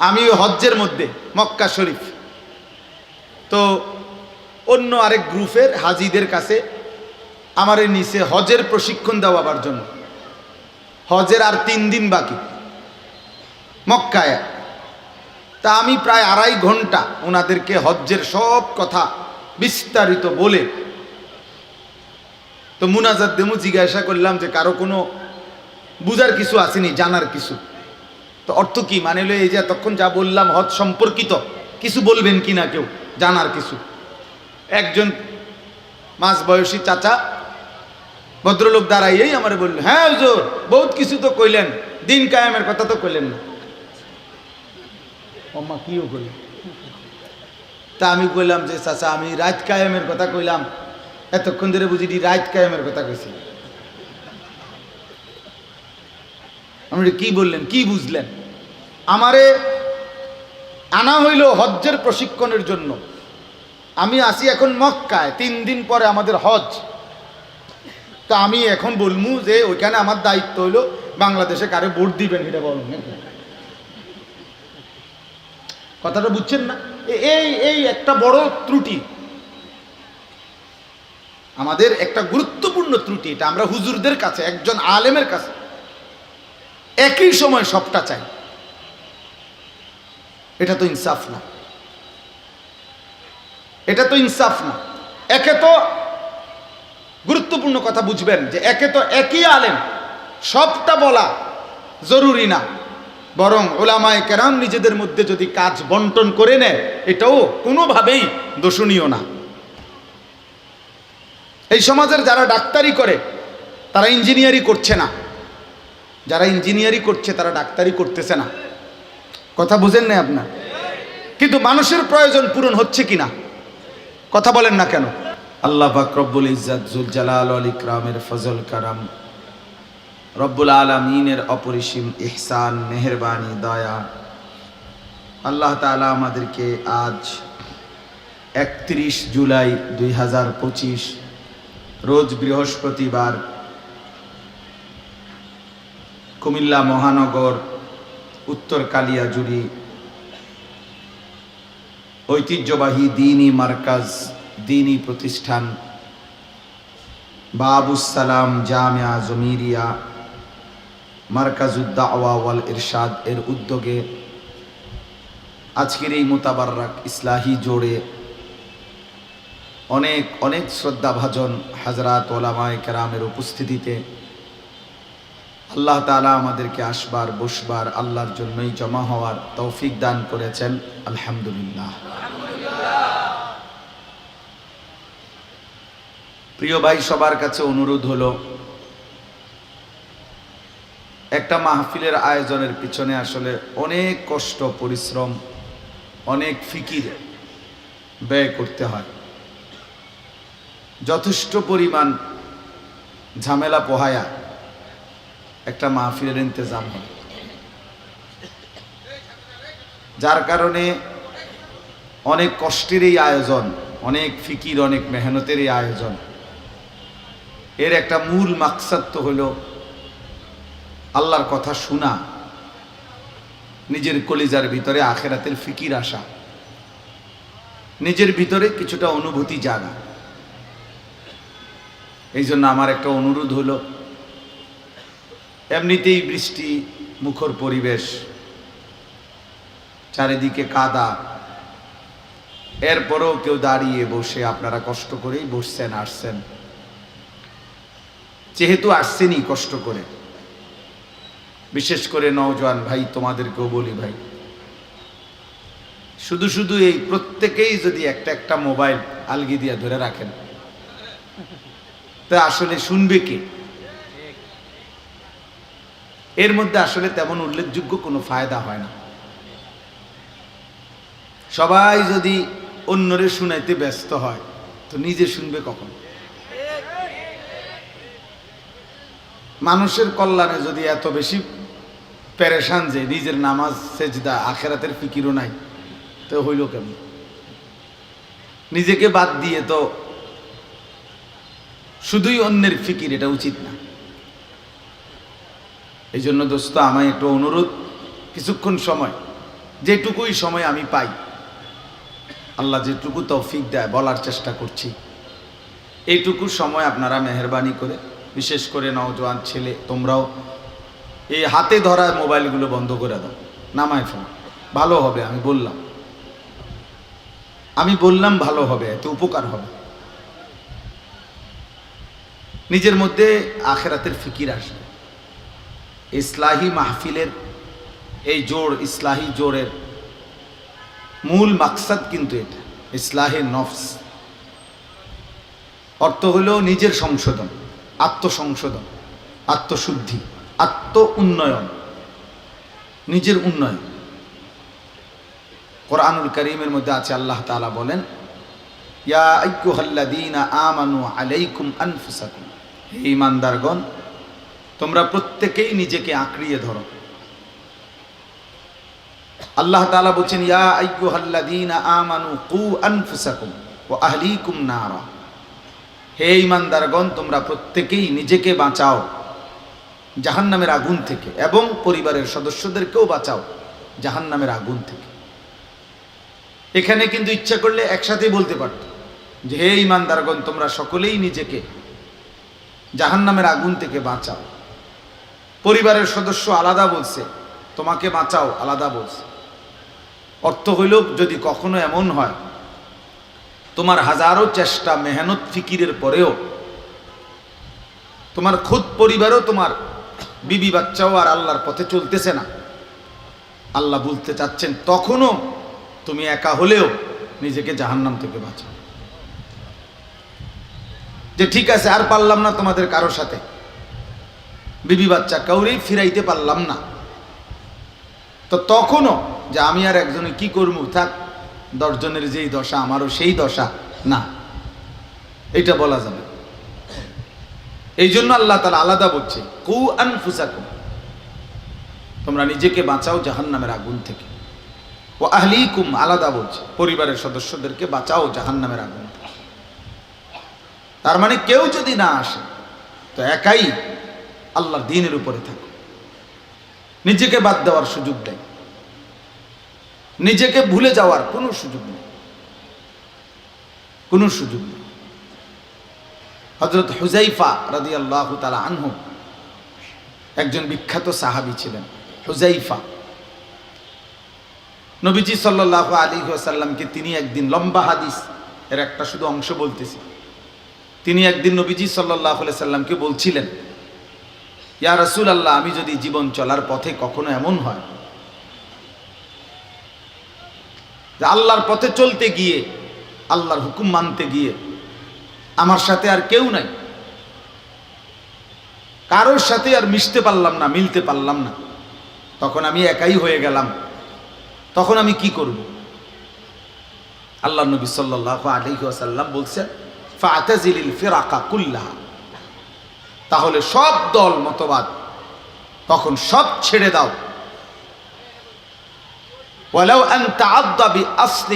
আমি হজ্জের মধ্যে, মক্কা শরীফ। তো অন্য আরেক গ্রুপের হাজিদের কাছে আমার নিচে হজের প্রশিক্ষণ দেওয়াবার জন্য। হজের আর তিন দিন বাকি, মক্কায়। তা আমি প্রায় আড়াই ঘণ্টা ওনাদেরকে হজ্জের সব কথা বিস্তারিত বলে, তো মুনাজাত দেমু জিজ্ঞাসা করলাম যে কারও কোনো বুঝার কিছু আসেনি, জানার কিছু। তো অর্থ কি? মানে হলো এই যে এতক্ষণ যা বললাম হজ সম্পর্কিত কিছু বলবেন কি না কেউ? জানার কিছু। একজন মাঝ বয়সী চাচা ভদ্রলোক দাঁড়াইয়েই আমারে বললেন হ্যাঁ হুজুর বহুত কিছু তো কইলেন দিন কায়েমের কথা তো কইলেন না। অম্মা কিও কইলেন তা আমি কইলাম যে চাচা আমি রাত কায়েমের কথা কইলাম। এতক্ষণ ধরে বুঝি রাত কায়েমের কথা কইছি। আপনি কি বললেন? কি বুঝলেন? আমারে আনা হইল হজ্জের প্রশিক্ষণের জন্য। আমি আসি এখন মক্কায়, তিন দিন পরে আমাদের হজ তো আমি এখন বলমু যে ওইখানে আমার দায়িত্ব হইল, বাংলাদেশে কারে ভোট দিবেন এটা বলুন। কথাটা বুঝছেন না? এই এই একটা বড় ত্রুটি। আমাদের একটা গুরুত্বপূর্ণ ত্রুটি এটা, আমরা হুজুরদের কাছে, একজন আলেমের কাছে, একই সময় সবটা চাই। এটা তো ইনসাফ না। এটা তো ইনসাফ না। একে তো গুরুত্বপূর্ণ কথা বুঝবেন যে একে তো একই আলেম, সবটা বলা জরুরি না। বরং ওলামায় কেরাম নিজেদের মধ্যে যদি কাজ বন্টন করে নেয়, এটাও কোনোভাবেই দোষণীয় না। এই সমাজের যারা ডাক্তারি করে, তারা ইঞ্জিনিয়ারি করছে না। যারা ইঞ্জিনিয়ারি করছে, তারা ডাক্তারি করতেছে না। কথা বুঝেন না আপনার? কিন্তু মানুষের প্রয়োজন পূরণ হচ্ছে কিনা? কথা বলেন না কেন? আল্লাহ পাক রব্বুল ইজ্জাত, জুল জালাল আল ইকরামের ফজল কারাম, রব্বুল আলমিনের অপরিসীম ইহসান, মেহরবানি, দয়া। আল্লাহ তাআলা আমাদেরকে আজ একত্রিশ জুলাই দুই হাজার পঁচিশ, রোজ বৃহস্পতিবার কুমিল্লা মহানগর উত্তর কালিয়াজুড়ি। ঐতিহ্যবাহী দিনী মার্কাজ, দিনী প্রতিষ্ঠান। বাবুসালাম জামিয়া জমিরিয়া, মার্কাজুদ্দাওয়া ওয়াল ইরশাদ এর উদ্যোগে আজকের এই মোতাবাররাক ইসলাহি জোড়ে অনেক অনেক শ্রদ্ধাভাজন হাজরাত ওলামায় কেরামের উপস্থিতিতে আল্লাহ তালা আমাদেরকে আসবার, বসবার, আল্লাহর জন্যই জমা হওয়ার তৌফিক দান করেছেন। আলহামদুলিল্লাহ। প্রিয় ভাই, সবার কাছে অনুরোধ হলো, একটা মাহফিলের আয়োজনের পিছনে আসলে অনেক কষ্ট, পরিশ্রম, অনেক ফিকির ব্যয় করতে হয়। যথেষ্ট পরিমাণ ঝামেলা, পোহায়া। একটা মাহফিলের ইন্তজাম হয়। যার কারণে অনেক কষ্টের এই আয়োজন, অনেক ফিকির, অনেক মেহনতের এই আয়োজন। এর একটা মূল মাকসাদ তো হলো আল্লাহর কথা শোনা, নিজের কলিজার ভিতরে আখেরাতের ফিকির আসা, নিজের ভিতরে কিছুটা অনুভূতি জাগা। এই জন্য আমার একটা অনুরোধ হলো এমনিতেই বৃষ্টি, মুখর পরিবেশ, চারিদিকে কাদা। এরপরেও কেউ দাঁড়িয়ে বসে আপনারা কষ্ট করেই বসছেন, আসছেন। যেহেতু আসছেনই কষ্ট করে। বিশেষ করে নওজোয়ান ভাই, তোমাদেরকেও বলি ভাই, শুধু শুধু এই প্রত্যেকেই যদি একটা একটা মোবাইল আলগি দিয়া ধরে রাখেন, তা আসলে শুনবে কে? এর মধ্যে আসলে তেমন উল্লেখযোগ্য কোনো ফায়দা হয় না। সবাই যদি অন্যরে শুনাইতে ব্যস্ত হয়, তো নিজে শুনবে কখন? মানুষের কল্যাণে যদি এত বেশি পেরেশান যে নিজের নামাজ, সেজদা, আখেরাতের ফিকিরও নাই, তো হইল কেমন? নিজেকে বাদ দিয়ে তো শুধুই অন্যের ফিকির, এটা উচিত না। এই জন্য দোস্ত, আমায় একটু অনুরোধ, কিছুক্ষণ সময়, যেটুকুই সময় আমি পাই, আল্লাহ যেটুকু তৌফিক দেয় বলার চেষ্টা করছি। এইটুকু সময় আপনারা মেহরবানি করে, বিশেষ করে নওজোয়ান ছেলে, তোমরাও এই হাতে ধরা মোবাইলগুলো বন্ধ করে দাও, নামায় ফোন ভালো হবে, আমি বললাম। আমি বললাম ভালো হবে, এতে উপকার হবে। নিজের মধ্যে আখেরাতের ফিকির আসবে। ইসলাহি মাহফিলের এই জোর, ইসলাহি জোরের মূল মাকসাদ কিন্তু এটা, ইসলাহে নফস। অর্থ হলো নিজের সংশোধন, আত্মসংশোধন, আত্মশুদ্ধি, আত্ম উন্নয়ন, নিজের উন্নয়ন। কোরআনুল করিমের মধ্যে আছে, আল্লাহ তাআলা বলেন, ইয়া আইয়ুহাল্লাযীনা আমানু আলাইকুম আনফুসাকুম। হে ঈমানদারগণ তোমরা প্রত্যেকেই নিজেকে আঁকড়িয়ে ধরো। আল্লাহ তাআলা বলছেন, ইয়া আইয়ুহাল্লাযীনা আমানু কু আনফুসাকুম ওয়া আহলিকুম নারা। হে ঈমানদারগণ, তোমরা প্রত্যেকেই নিজেকে বাঁচাও, জাহান্নামের আগুন থেকে, এবং পরিবারের সদস্যদেরকেও বাঁচাও, জাহান্নামের আগুন থেকে। এখানে কিন্তু ইচ্ছা করলে একসাথেই বলতে পারত যে, হে ইমানদারগণ তোমরা সকলেই নিজেকে জাহান্নামের আগুন থেকে বাঁচাও। পরিবারের সদস্য আলাদা বলছে, তোমাকে বাঁচাও, আলাদা বলছে। অর্থ হইল যদি কখনো এমন হয়, তোমার হাজারো চেষ্টা, মেহনত, ফিকিরের পরেও তোমার খুদ পরিবারও তোমার বিবি বাচ্চাও আর আল্লাহর পথে চলতেছে না। আল্লাহ বলতে চাচ্ছেন, তখনও তুমি একা হলেও নিজেকে জাহান্নাম থেকে বাঁচাও। যে ঠিক আছে, আর পারলাম না তোমাদের কারোর সাথে। বিবি বাচ্চা কাউরেই ফিরাইতে পারলাম না। তো তখনও যে আমি আর একজনে কি করব, থাক, দশজনের যেই দশা, আমারও সেই দশা, না, এটা বলা যাবে এই জন্য আল্লাহ তালা আলাদা বলছে, কু আনফুসাকুম তোমরা নিজেকে বাঁচাও জাহান্নামের আগুন থেকে। ও আহলিকুম আলাদা বলছে, পরিবারের সদস্যদেরকে বাঁচাও জাহান্নামের আগুন থেকে। তার মানে কেউ যদি না আসে, তো একাই আল্লাহর দিনের উপরে থাকো নিজেকে বাদ দেওয়ার সুযোগ নেই নিজেকে ভুলে যাওয়ার কোনো সুযোগ নেই। কোনো সুযোগ নেই। হজরত হুজাইফা রাদি আল্লাহ তালা আনহু একজন বিখ্যাত সাহাবি ছিলেন হুজাইফা নবীজি সাল্লাহ আলী সাল্লামকে তিনি একদিন লম্বা হাদিস এর একটা শুধু অংশ বলতেছি। তিনি একদিন নবীজি সাল্লাহ সাল্লামকে বলছিলেন ইয়া রসুল আল্লাহ আমি যদি জীবন চলার পথে কখনো এমন হয়, যে আল্লাহর পথে চলতে গিয়ে, আল্লাহর হুকুম মানতে গিয়ে, আমার সাথে আর কেউ নাই, কারোর সাথে আর মিশতে পারলাম না, মিলতে পারলাম না, তখন আমি একাই হয়ে গেলাম, তখন আমি কি করব? আল্লাহ নবী সাল্লাহ আলহিহাসাল্লাম বলছেন ফাতাজিলিল ফিরাকা কুল্লাহা। তাহলে সব দল মতবাদ। তখন সব ছেড়ে দাও।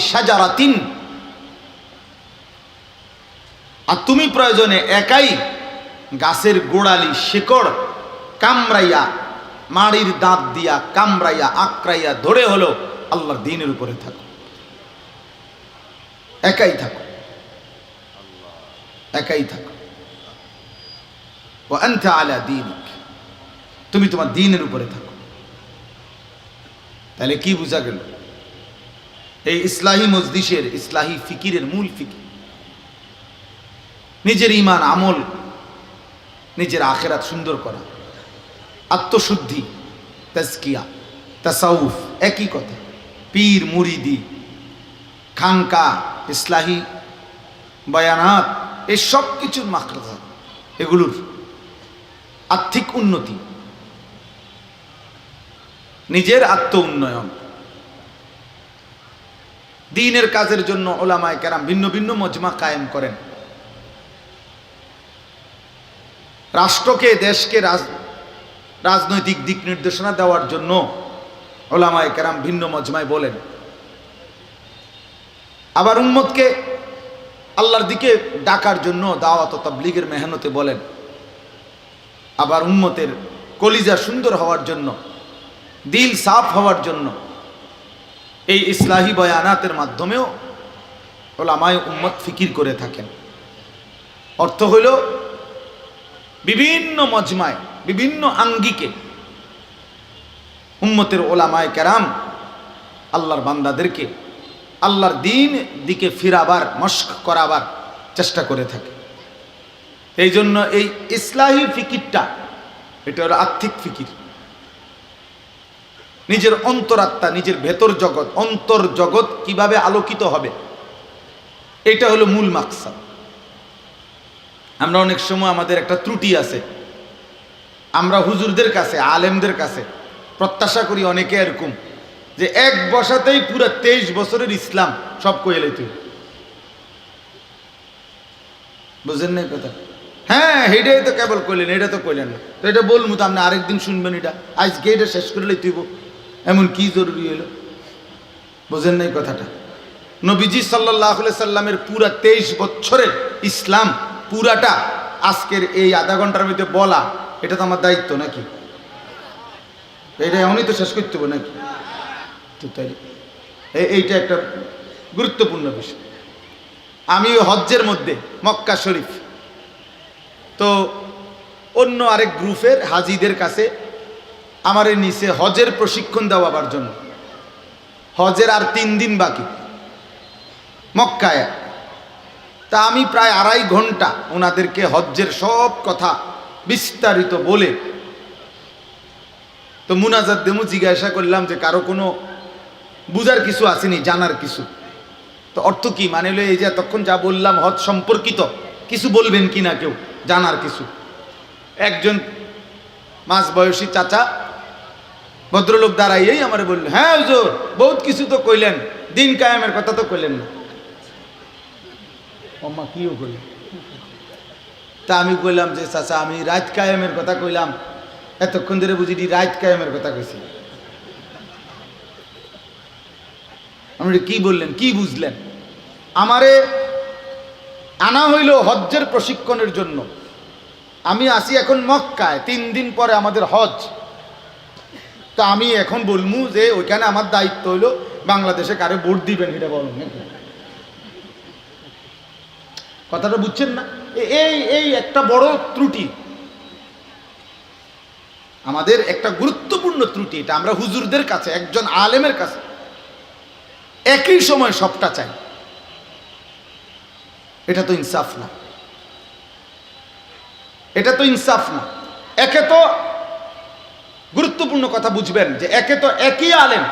শাজারাতিন। আর তুমি প্রয়োজনে একাই গাছের গোড়ালি শিকড় কামড়াইয়া, মাড়ির দাঁত দিয়া কামড়াইয়া আক্রাইয়া ধরে হলো আল্লাহর দিনের উপরে থাকো। একাই থাকো। একাই থাকো। ও আনতা আলা দিনিক। তুমি তোমার দিনের উপরে থাকো। তাহলে কি বোঝা গেল? এই ইসলাহী মজদিসের ইসলাহী ফিকিরের মূল ফিকির। নিজের ইমান আমল, নিজের আখেরাত সুন্দর করা। আত্মশুদ্ধি, তাজকিয়া, তাসাউফ, একই কথা। পীর, মুরিদি, খানকা, ইসলাহী বয়ানাত, এই সব কিছুর মাকড়া এগুলোর আর্থিক উন্নতি। নিজের আত্ম উন্নয়ন। দিনের কাজের জন্য ওলামায় কেরাম ভিন্ন ভিন্ন মজমা কায়েম করেন। রাষ্ট্রকে, দেশকে রাজ রাজনৈতিক দিক নির্দেশনা দেওয়ার জন্য ওলামায় কেরাম ভিন্ন মজমায় বলেন। আবার উম্মতকে আল্লাহর দিকে ডাকার জন্য দাওয়াত তাবলিগের মেহনতে বলেন। আবার উম্মতের কলিজা সুন্দর হওয়ার জন্য, দিল সাফ হওয়ার জন্য, এই ইসলাহি বয়ানাতের মাধ্যমেও ওলামায় উম্মত ফিকির করে থাকেন। অর্থ হইল, বিভিন্ন মজমায়, বিভিন্ন আঙ্গিকে উম্মতের ওলামায় কেরাম আল্লাহর বান্দাদেরকে, আল্লাহর দিন দিকে ফিরাবার, মস্ক করাবার চেষ্টা করে থাকে। এই জন্য এই ইসলাহি ফিকিরটা, এটা হলো আর্থিক ফিকির। নিজের অন্তরাত্মা, নিজের ভেতর জগৎ, অন্তর জগৎ কীভাবে আলোকিত হবে, এটা হলো মূল মাকসাদ। আমরা অনেক সময় আমাদের একটা ত্রুটি আছে। আমরা হুজুরদের কাছে, আলেমদের কাছে প্রত্যাশা করি অনেকে এরকম, যে এক বসাতেই পুরো তেইশ বছরের ইসলাম সব কইলে তুই বুঝেন না কথা? হ্যাঁ হেডাই তো কেবল কইলেন এটা তো কইলেন। না তো এটা বলব তো আপনি আরেকদিন শুনবেন এটা। আজকে এটা শেষ করলেই তুইব এমন কি জরুরি হলো বোঝেন নাই কথাটা। নবীজি সাল্লাহ সাল্লামের পুরা তেইশ বছরের ইসলাম, পুরাটা আজকের এই আধা ঘণ্টার মধ্যে বলা, এটা তো আমার দায়িত্ব নাকি? এটা এমনই তো শেষ করতে হবে নাকি? তো তাই। এই- এইটা একটা গুরুত্বপূর্ণ বিষয়। আমি হজ্জের মধ্যে মক্কা শরীফ তো অন্য আরেক গ্রুপের হাজিদের কাছে আমার নিচে হজের প্রশিক্ষণ দেওয়াবার জন্য। হজের আর তিন দিন বাকি। মক্কায়। তা আমি প্রায় আড়াই ঘণ্টা ওনাদেরকে হজ্জের সব কথা বিস্তারিত বলে তো মুনাজাত দেমু জিজ্ঞাসা করলাম যে কারও কোনো বুঝার কিছু আসেনি, জানার কিছু। তো অর্থ কি? মানে হলো এই যে তখন যা বললাম হজ সম্পর্কিত। কিছু বলবেন কি না কেউ? জানার কিছু। একজন মাঝ বয়সী চাচা ভদ্রলোক দাঁড়াইয়েই আমার বললেন হ্যাঁ হুজুর বহুত কিছু তো কইলেন দিন কায়েমের কথা তো কইলেন না। অম্মা কিও কইলেন তা আমি কইলাম যে চাচা আমি রাত কায়েমের কথা কইলাম। এতক্ষণ ধরে বুঝি রাত কায়েমের কথা কইছি। আপনি কি বললেন? কি বুঝলেন? আমারে আনা হইল হজ্জের প্রশিক্ষণের জন্য। আমি আসি এখন মক্কায়, তিন দিন পরে আমাদের হজ তো আমি এখন বলমু যে ওইখানে আমার দায়িত্ব হইল, বাংলাদেশে কারে ভোট দিবেন এটা বলুন কথাটা বুঝছেন না? এই এই একটা বড় ত্রুটি। আমাদের একটা গুরুত্বপূর্ণ ত্রুটি, এটা আমরা হুজুরদের কাছে, একজন আলেমের কাছে, একই সময় সবটা চাই। এটা তো ইনসাফ না। এটা তো ইনসাফ না। একে তো গুরুত্বপূর্ণ কথা বুঝবেন যে একে তো একই আলেম,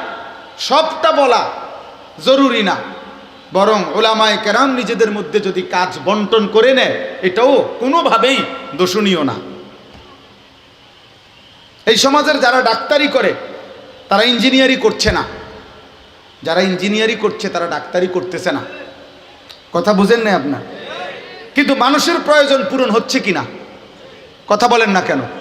সবটা বলা জরুরি না। বরং ওলামায় কেরাম নিজেদের মধ্যে যদি কাজ বন্টন করে নেয়, এটাও কোনোভাবেই দোষণীয় না। এই সমাজের যারা ডাক্তারি করে, তারা ইঞ্জিনিয়ারি করছে না। যারা ইঞ্জিনিয়ারি করছে, তারা ডাক্তারি করতেছে না। কথা বুঝেন না আপনার? কিন্তু মানুষের প্রয়োজন পূরণ হচ্ছে কি না কথা বলেন না কেন?